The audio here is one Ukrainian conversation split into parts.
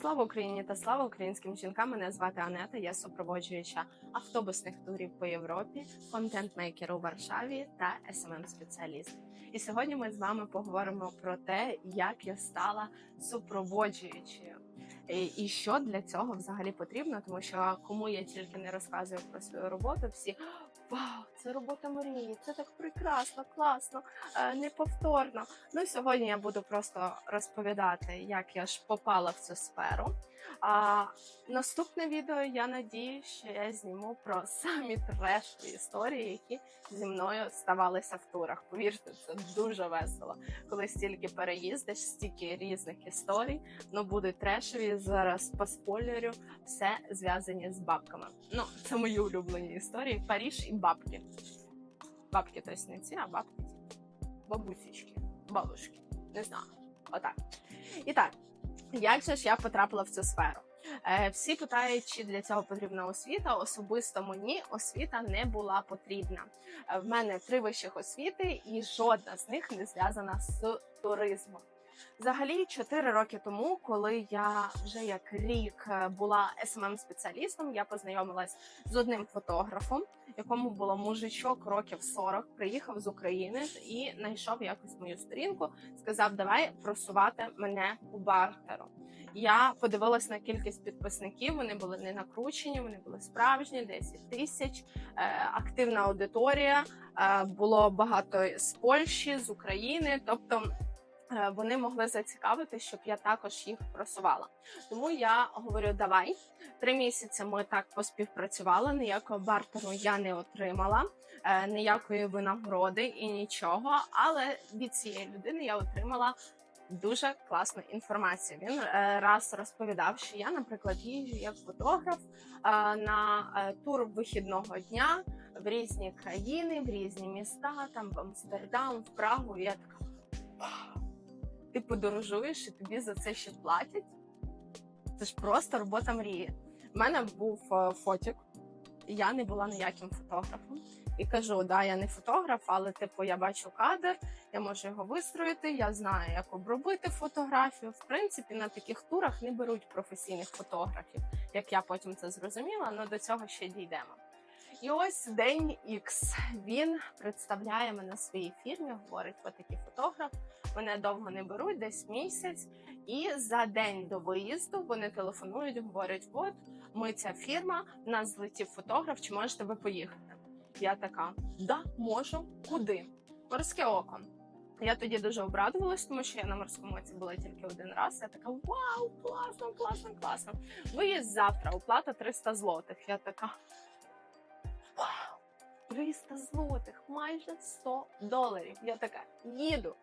Слава Україні та слава українським жінкам. Мене звати Анета. Я супроводжуюча автобусних турів по Європі, контент-мейкер у Варшаві та smm спеціаліст. І сьогодні ми з вами поговоримо про те, як я стала супроводжуючою. І що для цього взагалі потрібно, тому що кому я тільки не розказую про свою роботу, всі вау, це робота мрії, це так прекрасно, класно, е, неповторно. Ну сьогодні я буду просто розповідати, як я ж попала в цю сферу. А наступне відео я надію, що я зніму про самі трешові історії, які зі мною ставалися в турах. Повірте, це дуже весело. Коли стільки переїздиш, стільки різних історій. Ну будуть трешові. Зараз поспойлерю все зв'язані з бабками. Ну, це мої улюблені історії. Паріж і бабки. Бабки, тобто не ці, а бабки. Бабусічки, бабушки. Не знаю. Отак. І так. Як же ж я потрапила в цю сферу? Е, всі питають, чи для цього потрібна освіта. Особисто мені освіта не була потрібна. Е, в мене три вищих освіти, і жодна з них не зв'язана з туризмом. Взагалі, 4 роки тому, коли я вже як рік е, була smm спеціалістом я познайомилась з одним фотографом, якому було мужичок років 40, приїхав з України і знайшов якось мою сторінку. Сказав, давай просувати мене у бартеру. Я подивилась на кількість підписників. Вони були не накручені, вони були справжні, 10 тисяч. Е, активна аудиторія. Е, було багато з Польщі, з України, тобто. Е, вони могли зацікавити, щоб я також їх просувала. Тому я говорю: давай три місяці. Ми так поспівпрацювали. Ніякого бартеру я не отримала, е, ніякої винагороди і нічого. Але від цієї людини я отримала. Дуже класну інформацію. Він е, раз розповідав, що я, наприклад, їжджу як фотограф на тур вихідного дня в різні країни, в різні міста, там в Амстердам, в Прагу. Я така ти подорожуєш і тобі за це ще платять. Це ж просто робота мрії. У мене був е, фотік, я не була ніяким фотографом. І кажу, да, я не фотограф, але типу я бачу кадр, я можу його вистроїти. Я знаю, як обробити фотографію. В принципі, на таких турах не беруть професійних фотографів, як я потім це зрозуміла, але до цього ще дійдемо. І ось день Ікс. Він представляє мене своїй фірмі, говорить, такий фотограф. Мене довго не беруть, десь місяць. І за день до виїзду вони телефонують, говорять: от ми ця фірма, в нас злетів фотограф, чи можете ви поїхати? Я така: да, можу. Куди? Морське око. Я тоді дуже обрадувалась, тому що я на морському оці була тільки один раз. Я така: Вау, класно, класно, класно! Виїзд завтра, оплата 300 злотих. Я така. 300 злотих, майже 100 доларів. Я така їду.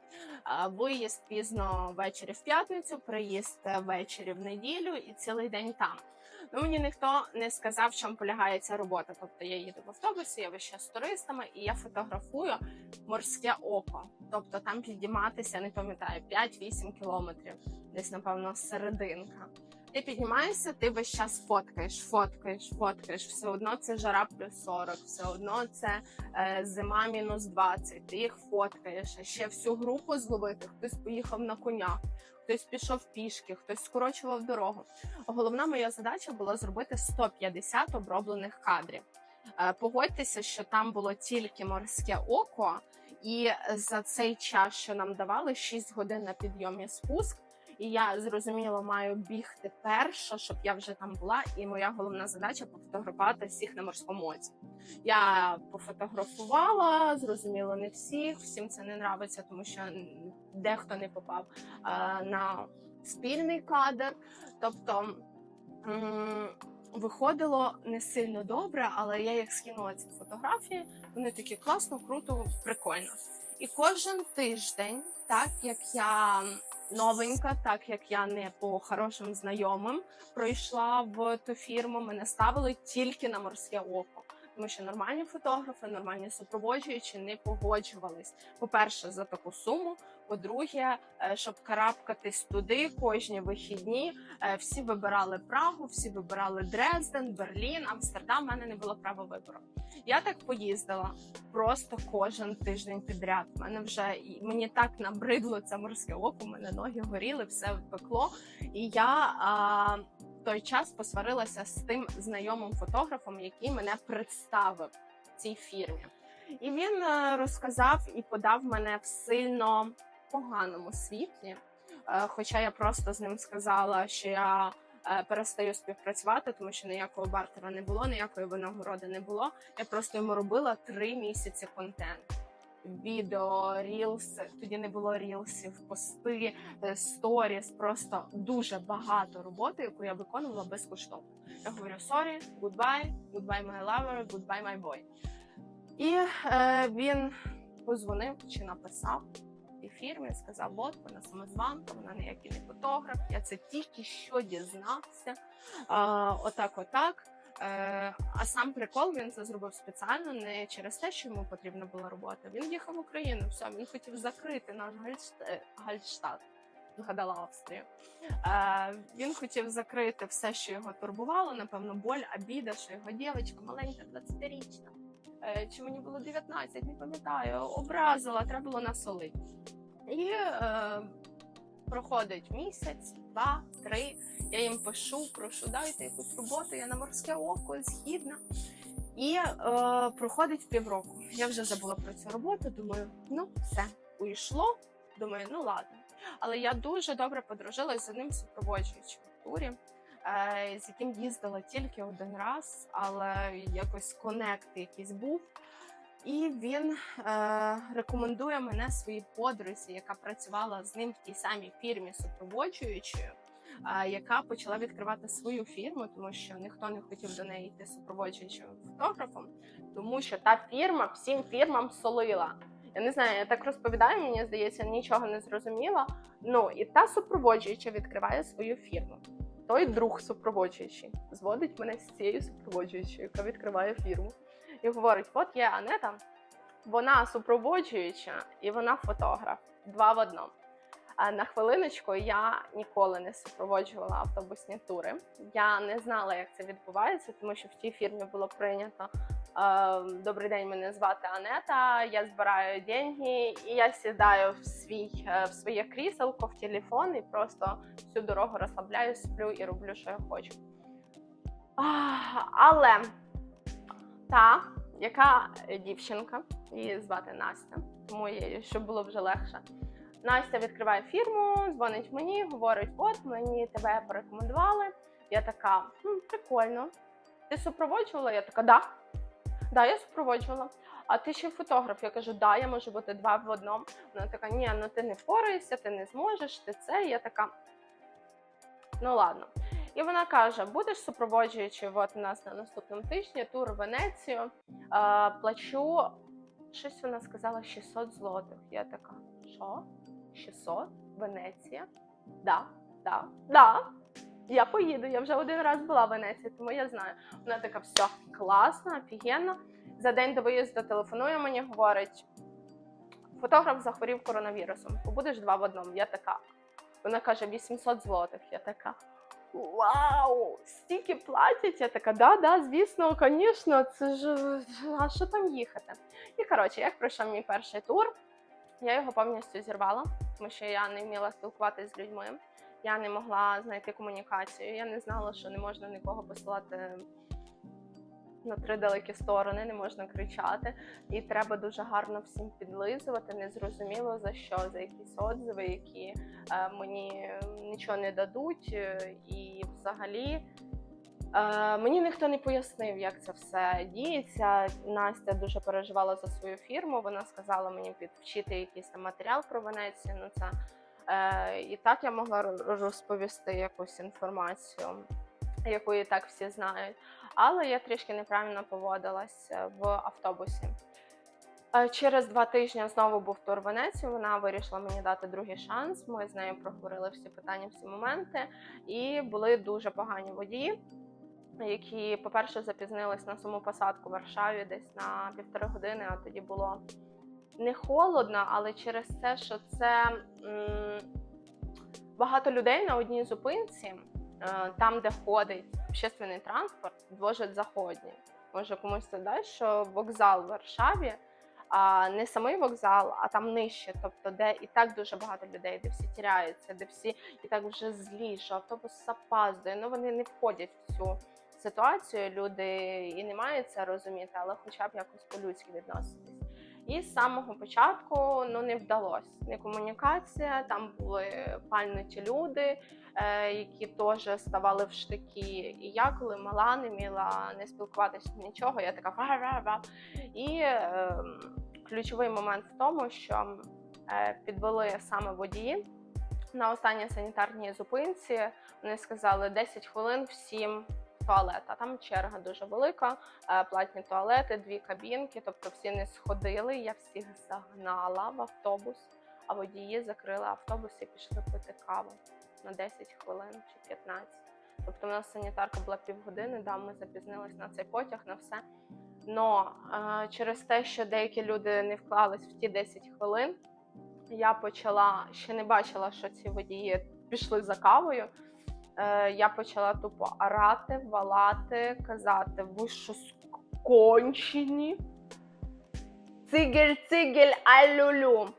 Виїзд пізно ввечері в п'ятницю, приїзд ввечері в неділю і цілий день там. Ну мені ніхто не сказав, в чому полягає ця робота. Тобто я їду в автобусі, я вище з туристами і я фотографую морське око. Тобто там підійматися, не пам'ятаю, 5-8 кілометрів, десь напевно серединка. Ти піднімаєшся, ти весь час фоткаєш, фоткаєш, фоткаєш. Все одно це жара плюс 40, все одно це е, зима мінус 20, Ти їх фоткаєш. Ще всю групу зловити. Хтось поїхав на конях, хтось пішов пішки, хтось скорочував дорогу. Головна моя задача була зробити 150 оброблених кадрів. Е, погодьтеся, що там було тільки морське око, і за цей час, що нам давали 6 годин на підйомі спуск і я зрозуміло маю бігти перша, щоб я вже там була. І моя головна задача пофотографувати всіх на морському оці. Я пофотографувала, зрозуміло, не всіх. Всім це не нравиться, тому що дехто не попав а, на спільний кадр. Тобто виходило не сильно добре, але я як скинула ці фотографії, вони такі класно, круто, прикольно. І кожен тиждень, так як я новенька, так як я не по хорошим знайомим пройшла в ту фірму, мене ставили тільки на морське око. Тому що нормальні фотографи, нормальні супроводжуючі не погоджувались. По перше, за таку суму. По-друге, е, щоб карабкатись туди кожні вихідні, е, всі вибирали Прагу, всі вибирали Дрезден, Берлін, Амстердам. У мене не було права вибору. Я так поїздила просто кожен тиждень підряд. Мене вже мені так набридло це морське око. мене ноги горіли, все пекло. І я а, той час посварилася з тим знайомим фотографом, який мене представив цій фірмі. І він е, розказав і подав мене в сильно поганому світлі. Е, Хоча я просто з ним сказала, що я е, перестаю співпрацювати, тому що ніякого бартера не було, ніякої винагороди не було. Я просто йому робила три місяці контент. Відео, рілс, тоді не було рілсів, пости, е, сторіс, просто дуже багато роботи, яку я виконувала безкоштовно. Я говорю sorry, goodbye, goodbye my lover, goodbye my boy. І е, він позвонив чи написав і фірмі, сказав, от вона самозванка, вона ніякий не фотограф. Я це тільки що дізнався. А, отак, отак. Е, а сам прикол він це зробив спеціально не через те, що йому потрібна була робота. Він їхав в Україну, все, він хотів закрити наш Гальшт- Гальштадт. Згадала Австрію. Е, він хотів закрити все, що його турбувало, напевно, боль, обіда, що його дівчинка маленька, 20-річна. Е, чи мені було 19, не пам'ятаю, образила, треба було насолити. І е, проходить місяць, два, три. Я їм пишу, прошу, дайте якусь роботу, я на морське око згідна. І е, проходить півроку. Я вже забула про цю роботу. Думаю, ну все, уйшло. Думаю, ну ладно. Але я дуже добре подружилась з одним супроводжуючим в турі, з яким їздила тільки один раз, але якось конект якийсь був. І він е, рекомендує мене своїй подрузі, яка працювала з ним в тій самій фірмі супроводжуючою, е, яка почала відкривати свою фірму, тому що ніхто не хотів до неї йти супроводжуючим фотографом, тому що та фірма всім фірмам солила. Я не знаю, я так розповідаю, мені здається, нічого не зрозуміла. Ну і та супроводжуюча відкриває свою фірму. Той друг супроводжуючий зводить мене з цією супроводжуючою, яка відкриває фірму і говорить: от є Анета, вона супроводжуюча і вона фотограф. Два в одному. На хвилиночку я ніколи не супроводжувала автобусні тури. Я не знала, як це відбувається, тому що в тій фірмі було прийнято. Е, Добрий день, мене звати Анета. Я збираю деньги, і я сідаю в свій е, в своє кріселко в телефон і просто всю дорогу розслабляюсь, сплю і роблю, що я хочу. Але та, яка дівчинка, її звати Настя, тому їй, щоб було вже легше. Настя відкриває фірму, дзвонить мені, говорить: от мені тебе порекомендували. Я така, «Хм, прикольно. Ти супроводжувала? Я така, да. Да, я супроводжувала. А ти ще фотограф? Я кажу, да, я можу бути два в одному. Вона така, ні, ну ти не впораєшся, ти не зможеш, ти це. Я така. Ну ладно. І вона каже: будеш супроводжуючи от у нас на наступному тижні тур в Венецію. Е, плачу щось вона сказала 600 злотих. Я така, що? 600? Венеція? Да, да, да. Я поїду. Я вже один раз була в Венеції, тому я знаю. Вона така, все класно, офігенно. За день до виїзду телефонує мені, говорить: фотограф захворів коронавірусом. Побудеш два в одному. Я така. Вона каже 800 злотих. Я така. Вау! Стільки платять. Я така, да, да, звісно, звісно, це ж а що там їхати? І коротше, як пройшов мій перший тур, я його повністю зірвала, тому що я не вміла спілкуватися з людьми. Я не могла знайти комунікацію. Я не знала, що не можна нікого посилати на три далекі сторони, не можна кричати. І треба дуже гарно всім підлизувати. Незрозуміло за що, за якісь отзиви, які е, мені нічого не дадуть. е, І взагалі е, мені ніхто не пояснив, як це все діється. Настя дуже переживала за свою фірму. Вона сказала мені підвчити якийсь там матеріал про Венецію. Ну це е, і так я могла розповісти якусь інформацію, яку і так всі знають. Але я трішки неправильно поводилась в автобусі. Е, Через два тижні знову був тур в Венецію. Вона вирішила мені дати другий шанс. Ми з нею проговорили всі питання, всі моменти, і були дуже погані водії, які, по-перше, запізнились на саму посадку в Варшаві десь на півтори години, а тоді було не холодно, але через те, що це багато людей на одній зупинці, е, там, де ходить общественний транспорт, двожить заходні. Може комусь дасть, що вокзал в Варшаві, а не самий вокзал, а там нижче, тобто, де і так дуже багато людей, де всі тіряються, де всі і так вже злі, що автобус запаздує. Ну вони не входять в цю ситуацію. Люди і не мають це розуміти, але хоча б якось по-людськи відноситись. І з самого початку ну не вдалося. Не комунікація, там були пальнуті люди, е, які теж ставали в штики. І я, коли мала, не міла не спілкуватися нічого, я така ва-ва-ва. І е, ключовий момент в тому, що е, підвели саме водії на останній санітарній зупинці. Вони сказали 10 хвилин всім туалет. А там черга дуже велика, е, платні туалети, дві кабінки. Тобто всі не сходили. Я всіх загнала в автобус, а водії закрили автобус і пішли пити каву на 10 хвилин чи 15. Тобто, у нас санітарка була півгодини, да, ми запізнились на цей потяг, на все. Но е, через те, що деякі люди не вклались в ті 10 хвилин, я почала ще не бачила, що ці водії пішли за кавою. Е, я почала тупо орати, валати, казати, ви що скончені? Цигель, цигель, алюлю.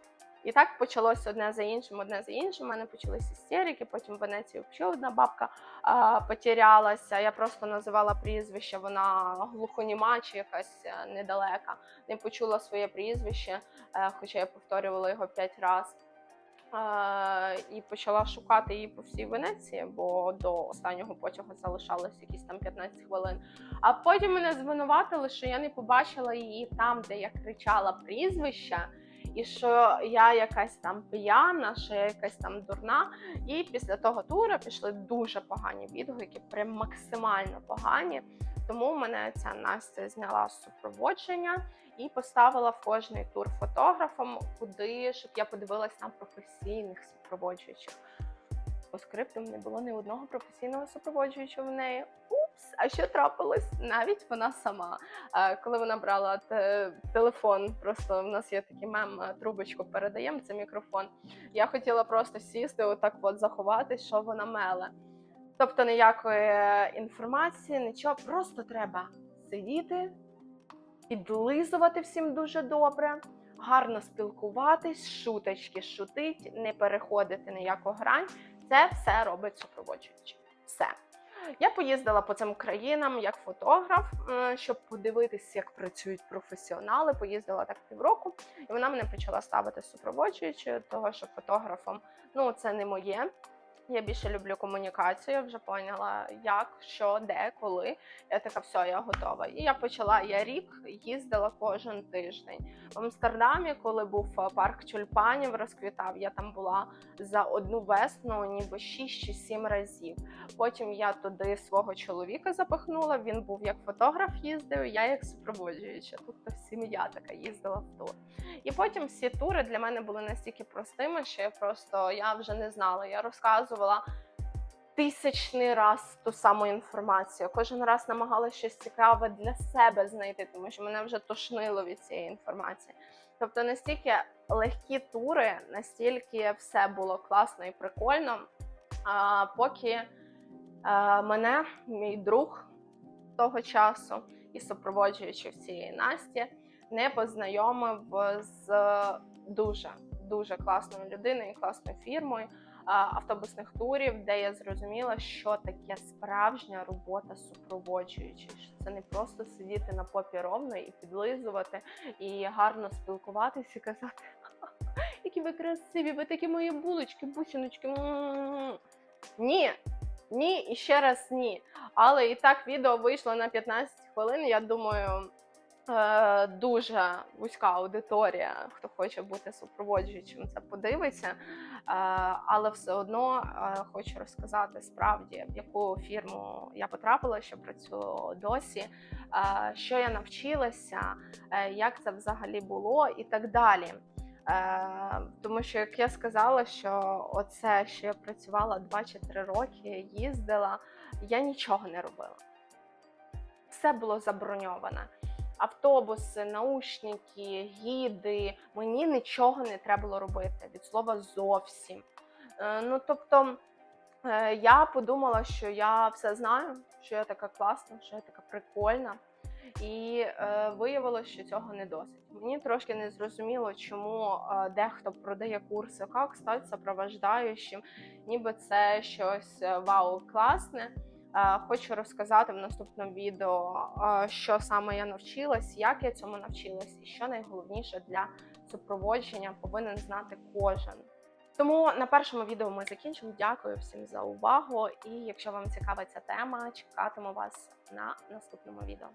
І так почалось одне за іншим, одне за іншим. У мене почались істерики, потім в Венеції взагалі одна бабка а, потерялася. Я просто називала прізвище, вона глухоніма чи якась е, недалека. Не почула своє прізвище, е, хоча я повторювала його п'ять разів. І почала шукати її по всій Венеції, бо до останнього потягу залишалось якісь там 15 хвилин. А потім мене звинуватили, що я не побачила її там, де я кричала прізвище, і що я якась там п'яна, що я якась там дурна. І після того тура пішли дуже погані відгуки, прям максимально погані. Тому мене ця Настя зняла з супроводження і поставила в кожний тур фотографом, куди щоб я подивилась на професійних супроводжуючих. По скриптам не було ні одного професійного супроводжуючого в неї. Упс, а що трапилось? Навіть вона сама. Е, Коли вона брала телефон, просто в нас є такий мем, е, трубочку передаємо, це мікрофон. Я хотіла просто сісти, отак от заховатись, що вона меле. Тобто ніякої е, інформації, нічого, просто треба сидіти, підлизувати всім дуже добре, гарно спілкуватись, шуточки шутить, не переходити ніяку грань. Це все робить супроводжуючий. Все. Я поїздила по цим країнам як фотограф, е, щоб подивитися, як працюють професіонали. Поїздила так півроку, і вона мене почала ставити супроводжуючою, того що фотографом ну це не моє. Я більше люблю комунікацію, вже поняла, як, що, де, коли. Я така, все, я готова. І я почала. Я рік їздила кожен тиждень. В Амстердамі, коли був е, парк тюльпанів, розквітав, я там була за одну весну, ніби 6 чи 7 разів. Потім я туди свого чоловіка запихнула. Він був як фотограф, їздив, я як супроводжуюча. Тобто сім'я така їздила в тур. І потім всі тури для мене були настільки простими, що я просто я вже не знала. Я розказувала тисячний раз ту саму інформацію. Кожен раз намагалася щось цікаве для себе знайти, тому що мене вже тошнило від цієї інформації. Тобто настільки легкі тури, настільки все було класно і прикольно. А поки а, мене, мій друг того часу і супроводжуючи цієї Насті, не познайомив з дуже дуже класною людиною, класною фірмою автобусних турів, де я зрозуміла, що таке справжня робота супроводжуючої. Що це не просто сидіти на попі ровно і підлизувати, і гарно спілкуватися і казати, які ви красиві, ви такі мої булочки, бусиночки. Ні, ні, і ще раз ні. Але і так відео вийшло на 15 хвилин. Я думаю, е, дуже вузька аудиторія, хто хоче бути супроводжуючим, це подивиться. Е, Але все одно е, хочу розказати справді, в яку фірму я потрапила, що працюю досі, е, що я навчилася, як це взагалі було і так далі. Тому що, як я сказала, що оце, що я працювала 2 чи 3 роки, їздила, я нічого не робила. Все було заброньоване. Автобуси, наушники, гіди. Мені нічого не треба було робити від слова зовсім. Е, Ну тобто е, я подумала, що я все знаю, що я така класна, що я така прикольна. І е, виявилося, що цього не досить. Мені трошки не зрозуміло, чому е, дехто продає курси, як стати сопровождаючим, ніби це щось е, вау класне. Е, Хочу розказати в наступному відео, е, що саме я навчилась, як я цьому навчилась, і що найголовніше для супроводження повинен знати кожен. Тому на першому відео ми закінчимо. Дякую всім за увагу. І якщо вам цікава ця тема, чекатиму вас на наступному відео.